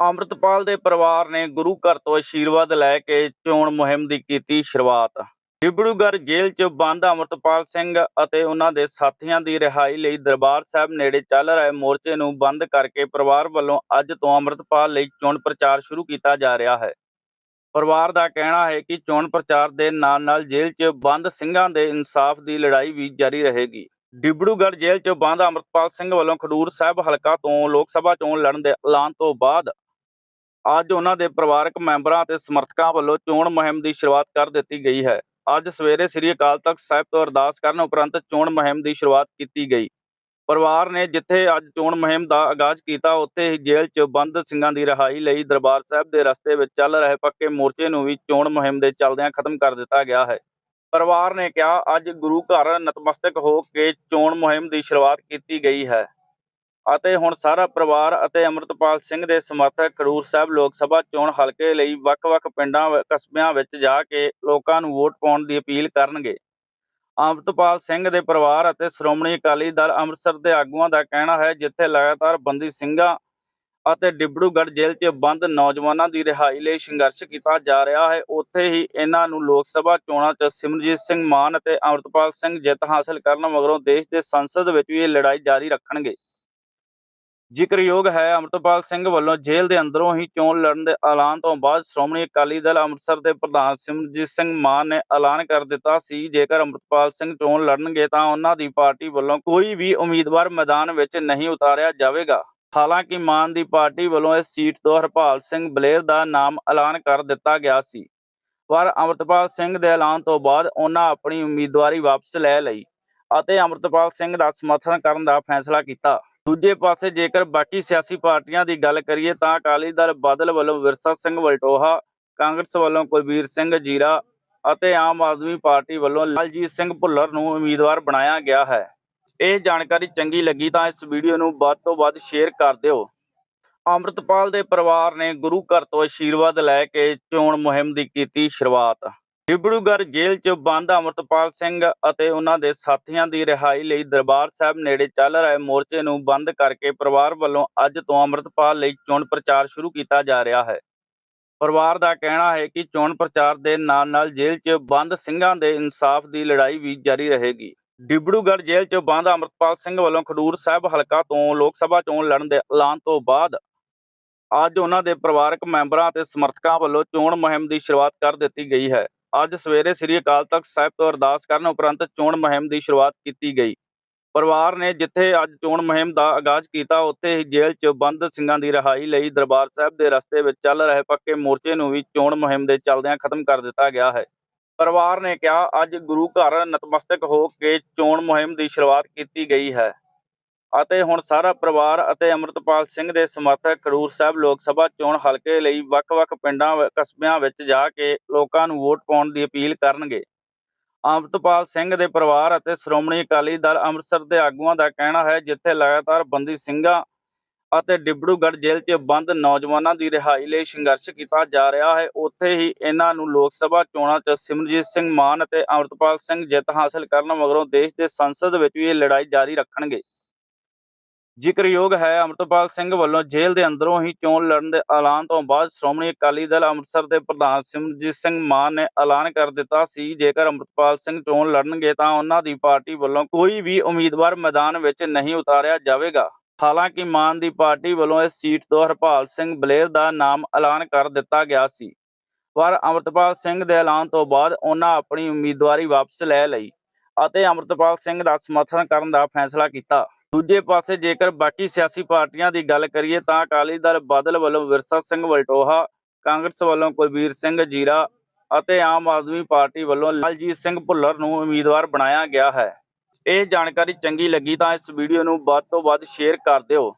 ਅੰਮ੍ਰਿਤਪਾਲ ਦੇ ਪਰਿਵਾਰ ਨੇ ਗੁਰੂ ਘਰ ਤੋਂ ਆਸ਼ੀਰਵਾਦ ਲੈ ਕੇ ਚੋਣ ਮੁਹਿੰਮ ਦੀ ਕੀਤੀ ਸ਼ੁਰੂਆਤ। ਡਿਬੜੂਗੜ੍ਹ ਜੇਲ੍ਹ 'ਚ ਬੰਦ ਅੰਮ੍ਰਿਤਪਾਲ ਸਿੰਘ ਅਤੇ ਉਹਨਾਂ ਦੇ ਸਾਥੀਆਂ ਦੀ ਰਿਹਾਈ ਲਈ ਦਰਬਾਰ ਸਾਹਿਬ ਨੇੜੇ ਚੱਲ ਰਹੇ ਮੋਰਚੇ ਨੂੰ ਬੰਦ ਕਰਕੇ ਪਰਿਵਾਰ ਵੱਲੋਂ ਅੱਜ ਤੋਂ ਅੰਮ੍ਰਿਤਪਾਲ ਲਈ ਚੋਣ ਪ੍ਰਚਾਰ ਸ਼ੁਰੂ ਕੀਤਾ ਜਾ ਰਿਹਾ ਹੈ। ਪਰਿਵਾਰ ਦਾ ਕਹਿਣਾ ਹੈ ਕਿ ਚੋਣ ਪ੍ਰਚਾਰ ਦੇ ਨਾਲ-ਨਾਲ ਜੇਲ੍ਹ 'ਚ ਬੰਦ ਸਿੰਘਾਂ ਦੇ ਇਨਸਾਫ ਦੀ ਲੜਾਈ ਵੀ ਜਾਰੀ ਰਹੇਗੀ। ਡਿਬੜੂਗੜ੍ਹ ਜੇਲ੍ਹ 'ਚ ਬੰਦ ਅੰਮ੍ਰਿਤਪਾਲ ਸਿੰਘ ਵੱਲੋਂ ਖਡੂਰ ਸਾਹਿਬ ਹਲਕਾ ਤੋਂ ਲੋਕ ਸਭਾ ਚੋਣ ਲੜਨ ਦੇ ਐਲਾਨ ਤੋਂ ਬਾਅਦ ਅੱਜ ਉਹਨਾਂ ਦੇ ਪਰਿਵਾਰਕ ਮੈਂਬਰਾਂ ਅਤੇ ਸਮਰਥਕਾਂ ਵੱਲੋਂ ਚੋਣ ਮੁਹਿੰਮ ਦੀ ਸ਼ੁਰੂਆਤ ਕਰ ਦਿੱਤੀ ਗਈ ਹੈ। ਅੱਜ ਸਵੇਰੇ ਸ੍ਰੀ ਅਕਾਲ ਤਖਤ ਸਾਹਿਬ ਤੋਂ ਅਰਦਾਸ ਕਰਨ ਉਪਰੰਤ ਚੋਣ ਮੁਹਿੰਮ ਦੀ ਸ਼ੁਰੂਆਤ ਕੀਤੀ ਗਈ। ਪਰਿਵਾਰ ਨੇ ਜਿੱਥੇ ਅੱਜ ਚੋਣ ਮੁਹਿੰਮ ਦਾ ਆਗਾਜ਼ ਕੀਤਾ, ਉੱਥੇ ਹੀ ਜੇਲ੍ਹ 'ਚ ਬੰਦ ਸਿੰਘਾਂ ਦੀ ਰਿਹਾਈ ਲਈ ਦਰਬਾਰ ਸਾਹਿਬ ਦੇ ਰਸਤੇ ਵਿੱਚ ਚੱਲ ਰਹੇ ਪੱਕੇ ਮੋਰਚੇ ਨੂੰ ਵੀ ਚੋਣ ਮੁਹਿੰਮ ਦੇ ਚੱਲਦਿਆਂ ਖਤਮ ਕਰ ਦਿੱਤਾ ਗਿਆ ਹੈ। ਪਰਿਵਾਰ ਨੇ ਕਿਹਾ, ਅੱਜ ਗੁਰੂ ਘਰ ਨਤਮਸਤਕ ਹੋ ਕੇ ਚੋਣ ਮੁਹਿੰਮ ਦੀ ਸ਼ੁਰੂਆਤ ਕੀਤੀ ਗਈ ਹੈ। ਅਤੇ ਹੁਣ ਸਾਰਾ ਪਰਿਵਾਰ ਅਤੇ ਅਮਰਤਪਾਲ ਸਿੰਘ ਦੇ ਸਮਰਥਕ ਖਡੂਰ ਸਾਹਿਬ ਲੋਕ ਸਭਾ ਚੋਣ ਹਲਕੇ ਲਈ ਵੱਖ-ਵੱਖ ਪਿੰਡਾਂ ਵ- ਕਸਬਿਆਂ ਵਿੱਚ ਜਾ ਕੇ ਲੋਕਾਂ ਨੂੰ ਵੋਟ ਪਾਉਣ ਦੀ ਅਪੀਲ ਕਰਨਗੇ। ਅਮਰਤਪਾਲ ਸਿੰਘ ਦੇ ਪਰਿਵਾਰ ਅਤੇ ਸ਼੍ਰੋਮਣੀ ਅਕਾਲੀ ਦਲ ਅੰਮ੍ਰਿਤਸਰ ਦੇ ਆਗੂਆਂ ਦਾ ਕਹਿਣਾ ਹੈ, ਜਿੱਥੇ ਲਗਾਤਾਰ ਬੰਦੀ ਸਿੰਘਾਂ ਅਤੇ ਡਿਬੜੂਗੜ੍ਹ ਜੇਲ੍ਹ 'ਚ ਬੰਦ ਨੌਜਵਾਨਾਂ ਦੀ ਰਿਹਾਈ ਲਈ ਸੰਘਰਸ਼ ਕੀਤਾ ਜਾ ਰਿਹਾ ਹੈ, ਉੱਥੇ ਹੀ ਇਹਨਾਂ ਨੂੰ ਲੋਕ ਸਭਾ ਚੋਣਾਂ 'ਚ ਸਿਮਰਜੀਤ ਸਿੰਘ ਮਾਨ ਅਤੇ ਅਮਰਤਪਾਲ ਸਿੰਘ ਜਿੱਤ ਹਾਸਲ ਕਰਨ ਮਗਰੋਂ ਦੇਸ਼ ਦੇ ਸੰਸਦ ਵਿੱਚ ਵੀ ਇਹ ਲੜਾਈ ਜਾਰੀ ਰੱਖਣਗੇ। ਜ਼ਿਕਰਯੋਗ ਹੈ, ਅਮਰਤਪਾਲ ਸਿੰਘ ਵੱਲੋਂ ਜੇਲ੍ਹ ਦੇ ਅੰਦਰੋਂ ਹੀ ਚੋਣ ਲੜਨ ਦੇ ਐਲਾਨ ਤੋਂ ਬਾਅਦ ਸ਼੍ਰੋਮਣੀ ਅਕਾਲੀ ਦਲ ਅੰਮ੍ਰਿਤਸਰ ਦੇ ਪ੍ਰਧਾਨ ਸਿਮਰਜੀਤ ਸਿੰਘ ਮਾਨ ਨੇ ਐਲਾਨ ਕਰ ਦਿੱਤਾ ਸੀ, ਜੇਕਰ ਅਮਰਤਪਾਲ ਸਿੰਘ ਚੋਣ ਲੜਨਗੇ ਤਾਂ ਉਹਨਾਂ ਦੀ ਪਾਰਟੀ ਵੱਲੋਂ ਕੋਈ ਵੀ ਉਮੀਦਵਾਰ ਮੈਦਾਨ ਵਿੱਚ ਨਹੀਂ ਉਤਾਰਿਆ ਜਾਵੇਗਾ। ਹਾਲਾਂਕਿ ਮਾਨ ਦੀ ਪਾਰਟੀ ਵੱਲੋਂ ਇਸ ਸੀਟ ਤੋਂ ਹਰਪਾਲ ਸਿੰਘ ਬਲੇਰ ਦਾ ਨਾਮ ਐਲਾਨ ਕਰ ਦਿੱਤਾ ਗਿਆ ਸੀ। ਪਰ ਅਮਰਤਪਾਲ ਸਿੰਘ ਦੇ ਐਲਾਨ ਤੋਂ ਬਾਅਦ ਉਹਨਾਂ ਆਪਣੀ ਉਮੀਦਵਾਰੀ ਵਾਪਸ ਲੈ ਲਈ ਅਤੇ ਅਮਰਤਪਾਲ ਸਿੰਘ ਦਾ ਸਮਰਥਨ ਕਰਨ ਦਾ ਫੈਸਲਾ ਕੀਤਾ। ਦੂਜੇ ਪਾਸੇ ਜੇਕਰ ਬਾਕੀ ਸਿਆਸੀ ਪਾਰਟੀਆਂ ਦੀ ਗੱਲ ਕਰੀਏ ਤਾਂ ਅਕਾਲੀ ਦਲ ਬਾਦਲ ਵੱਲੋਂ ਵਿਰਸਾ ਸਿੰਘ ਵਲਟੋਹਾ, ਕਾਂਗਰਸ ਵੱਲੋਂ ਕੁਲਬੀਰ ਸਿੰਘ ਜੀਰਾ ਅਤੇ ਆਮ ਆਦਮੀ ਪਾਰਟੀ ਵੱਲੋਂ ਲਾਲਜੀਤ ਸਿੰਘ ਭੁੱਲਰ ਨੂੰ ਉਮੀਦਵਾਰ ਬਣਾਇਆ ਗਿਆ ਹੈ। ਇਹ ਜਾਣਕਾਰੀ ਚੰਗੀ ਲੱਗੀ ਤਾਂ ਇਸ ਵੀਡੀਓ ਨੂੰ ਵੱਧ ਤੋਂ ਵੱਧ ਸ਼ੇਅਰ ਕਰ ਦਿਓ। ਅੰਮ੍ਰਿਤਪਾਲ ਦੇ ਪਰਿਵਾਰ ਨੇ ਗੁਰੂ ਘਰ ਤੋਂ ਆਸ਼ੀਰਵਾਦ ਲੈ ਕੇ ਚੋਣ ਮੁਹਿੰਮ ਦੀ ਕੀਤੀ ਸ਼ੁਰੂਆਤ। ਡਿਬੜੂਗੜ੍ਹ ਜੇਲ੍ਹ 'ਚ ਬੰਦ ਅੰਮ੍ਰਿਤਪਾਲ ਸਿੰਘ ਅਤੇ ਉਹਨਾਂ ਦੇ ਸਾਥੀਆਂ ਦੀ ਰਿਹਾਈ ਲਈ ਦਰਬਾਰ ਸਾਹਿਬ ਨੇੜੇ ਚੱਲ ਰਹੇ ਮੋਰਚੇ ਨੂੰ ਬੰਦ ਕਰਕੇ ਪਰਿਵਾਰ ਵੱਲੋਂ ਅੱਜ ਤੋਂ ਅੰਮ੍ਰਿਤਪਾਲ ਲਈ ਚੋਣ ਪ੍ਰਚਾਰ ਸ਼ੁਰੂ ਕੀਤਾ ਜਾ ਰਿਹਾ ਹੈ। ਪਰਿਵਾਰ ਦਾ ਕਹਿਣਾ ਹੈ ਕਿ ਚੋਣ ਪ੍ਰਚਾਰ ਦੇ ਨਾਲ-ਨਾਲ ਜੇਲ੍ਹ 'ਚ ਬੰਦ ਸਿੰਘਾਂ ਦੇ ਇਨਸਾਫ ਦੀ ਲੜਾਈ ਵੀ ਜਾਰੀ ਰਹੇਗੀ। ਡਿਬੜੂਗੜ੍ਹ ਜੇਲ੍ਹ 'ਚ ਬੰਦ ਅੰਮ੍ਰਿਤਪਾਲ ਸਿੰਘ ਵੱਲੋਂ ਖਡੂਰ ਸਾਹਿਬ ਹਲਕਾ ਤੋਂ ਲੋਕ ਸਭਾ ਚੋਣ ਲੜਨ ਦੇ ਐਲਾਨ ਤੋਂ ਬਾਅਦ ਅੱਜ ਉਹਨਾਂ ਦੇ ਪਰਿਵਾਰਕ ਮੈਂਬਰਾਂ ਅਤੇ ਸਮਰਥਕਾਂ ਵੱਲੋਂ ਚੋਣ ਮੁਹਿੰਮ ਦੀ ਸ਼ੁਰੂਆਤ ਕਰ ਦਿੱਤੀ ਗਈ ਹੈ। ਅੱਜ ਸਵੇਰੇ ਸ੍ਰੀ ਅਕਾਲ ਤਖਤ ਸਾਹਿਬ ਤੋਂ ਅਰਦਾਸ ਕਰਨ ਉਪਰੰਤ ਚੋਣ ਮੁਹਿੰਮ ਦੀ ਸ਼ੁਰੂਆਤ ਕੀਤੀ ਗਈ। ਪਰਿਵਾਰ ਨੇ ਜਿੱਥੇ ਅੱਜ ਚੋਣ ਮੁਹਿੰਮ ਦਾ ਆਗਾਜ਼ ਕੀਤਾ, ਉੱਥੇ ਹੀ ਜੇਲ੍ਹ 'ਚ ਬੰਦ ਸਿੰਘਾਂ ਦੀ ਰਿਹਾਈ ਲਈ ਦਰਬਾਰ ਸਾਹਿਬ ਦੇ ਰਸਤੇ ਵਿੱਚ ਚੱਲ ਰਹੇ ਪੱਕੇ ਮੋਰਚੇ ਨੂੰ ਵੀ ਚੋਣ ਮੁਹਿੰਮ ਦੇ ਚੱਲਦਿਆਂ ਖਤਮ ਕਰ ਦਿੱਤਾ ਗਿਆ ਹੈ। ਪਰਿਵਾਰ ਨੇ ਕਿਹਾ, ਅੱਜ ਗੁਰੂ ਘਰ ਨਤਮਸਤਕ ਹੋ ਕੇ ਚੋਣ ਮੁਹਿੰਮ ਦੀ ਸ਼ੁਰੂਆਤ ਕੀਤੀ ਗਈ ਹੈ। ਅਤੇ ਹੁਣ ਸਾਰਾ ਪਰਿਵਾਰ ਅਤੇ ਅਮਰਤਪਾਲ ਸਿੰਘ ਦੇ ਸਮਰਥਕ ਖਡੂਰ ਸਾਹਿਬ ਲੋਕ ਸਭਾ ਚੋਣ ਹਲਕੇ ਲਈ ਵੱਖ-ਵੱਖ ਪਿੰਡਾਂ ਵ- ਕਸਬਿਆਂ ਵਿੱਚ ਜਾ ਕੇ ਲੋਕਾਂ ਨੂੰ ਵੋਟ ਪਾਉਣ ਦੀ ਅਪੀਲ ਕਰਨਗੇ। ਅਮਰਤਪਾਲ ਸਿੰਘ ਦੇ ਪਰਿਵਾਰ ਅਤੇ ਸ਼੍ਰੋਮਣੀ ਅਕਾਲੀ ਦਲ ਅੰਮ੍ਰਿਤਸਰ ਦੇ ਆਗੂਆਂ ਦਾ ਕਹਿਣਾ ਹੈ, ਜਿੱਥੇ ਲਗਾਤਾਰ ਬੰਦੀ ਸਿੰਘਾਂ ਅਤੇ ਡਿਬੜੂਗੜ੍ਹ ਜੇਲ੍ਹ 'ਚ ਬੰਦ ਨੌਜਵਾਨਾਂ ਦੀ ਰਿਹਾਈ ਲਈ ਸੰਘਰਸ਼ ਕੀਤਾ ਜਾ ਰਿਹਾ ਹੈ। ਉੱਥੇ ਹੀ ਇਹਨਾਂ ਨੂੰ ਲੋਕ ਸਭਾ ਚੋਣਾਂ 'ਚ ਸਿਮਰਜੀਤ ਸਿੰਘ ਮਾਨ ਅਤੇ ਅਮਰਤਪਾਲ ਸਿੰਘ ਜਿੱਤ ਹਾਸਲ ਕਰਨ ਮਗਰੋਂ ਦੇਸ਼ ਦੇ ਸੰਸਦ ਵਿੱਚ ਵੀ ਇਹ ਲੜਾਈ ਜਾਰੀ ਰੱਖਣਗੇ। ਜ਼ਿਕਰਯੋਗ ਹੈ। ਅਮਰਤਪਾਲ ਸਿੰਘ ਵੱਲੋਂ ਜੇਲ੍ਹ ਦੇ ਅੰਦਰੋਂ ਹੀ ਚੋਣ ਲੜਨ ਦੇ ਐਲਾਨ ਤੋਂ ਬਾਅਦ ਸ਼੍ਰੋਮਣੀ ਅਕਾਲੀ ਦਲ ਅੰਮ੍ਰਿਤਸਰ ਦੇ ਪ੍ਰਧਾਨ ਸਿਮਰਜੀਤ ਸਿੰਘ ਮਾਨ ਨੇ ਐਲਾਨ ਕਰ ਦਿੱਤਾ ਸੀ। ਜੇਕਰ ਅਮਰਤਪਾਲ ਸਿੰਘ ਚੋਣ ਲੜਨਗੇ ਤਾਂ ਉਹਨਾਂ ਦੀ ਪਾਰਟੀ ਵੱਲੋਂ ਕੋਈ ਵੀ ਉਮੀਦਵਾਰ ਮੈਦਾਨ ਵਿੱਚ ਨਹੀਂ ਉਤਾਰਿਆ ਜਾਵੇਗਾ। ਹਾਲਾਂਕਿ ਮਾਨ ਦੀ ਪਾਰਟੀ ਵੱਲੋਂ ਇਸ ਸੀਟ ਤੋਂ ਹਰਪਾਲ ਸਿੰਘ ਬਲੇਰ ਦਾ ਨਾਮ ਐਲਾਨ ਕਰ ਦਿੱਤਾ ਗਿਆ ਸੀ। ਪਰ ਅਮਰਤਪਾਲ ਸਿੰਘ ਦੇ ਐਲਾਨ ਤੋਂ ਬਾਅਦ ਉਹਨਾਂ ਆਪਣੀ ਉਮੀਦਵਾਰੀ ਵਾਪਸ ਲੈ ਲਈ ਅਤੇ ਅਮਰਤਪਾਲ ਸਿੰਘ ਦਾ ਸਮਰਥਨ ਕਰਨ ਦਾ ਫੈਸਲਾ ਕੀਤਾ। ਦੂਜੇ ਪਾਸੇ ਜੇਕਰ ਬਾਕੀ ਸਿਆਸੀ ਪਾਰਟੀਆਂ ਦੀ ਗੱਲ ਕਰੀਏ ਤਾਂ ਅਕਾਲੀ ਦਲ ਬਾਦਲ ਵੱਲੋਂ ਵਿਰਸਾ ਸਿੰਘ ਵਲਟੋਹਾ, ਕਾਂਗਰਸ ਵੱਲੋਂ ਕੁਲਬੀਰ ਸਿੰਘ ਜੀਰਾ ਅਤੇ ਆਮ ਆਦਮੀ ਪਾਰਟੀ ਵੱਲੋਂ ਲਾਲਜੀਤ ਸਿੰਘ ਭੁੱਲਰ ਨੂੰ ਉਮੀਦਵਾਰ ਬਣਾਇਆ ਗਿਆ ਹੈ। ਇਹ ਜਾਣਕਾਰੀ ਚੰਗੀ ਲੱਗੀ ਤਾਂ ਇਸ ਵੀਡੀਓ ਨੂੰ ਵੱਧ ਤੋਂ ਵੱਧ ਸ਼ੇਅਰ ਕਰ ਦਿਓ।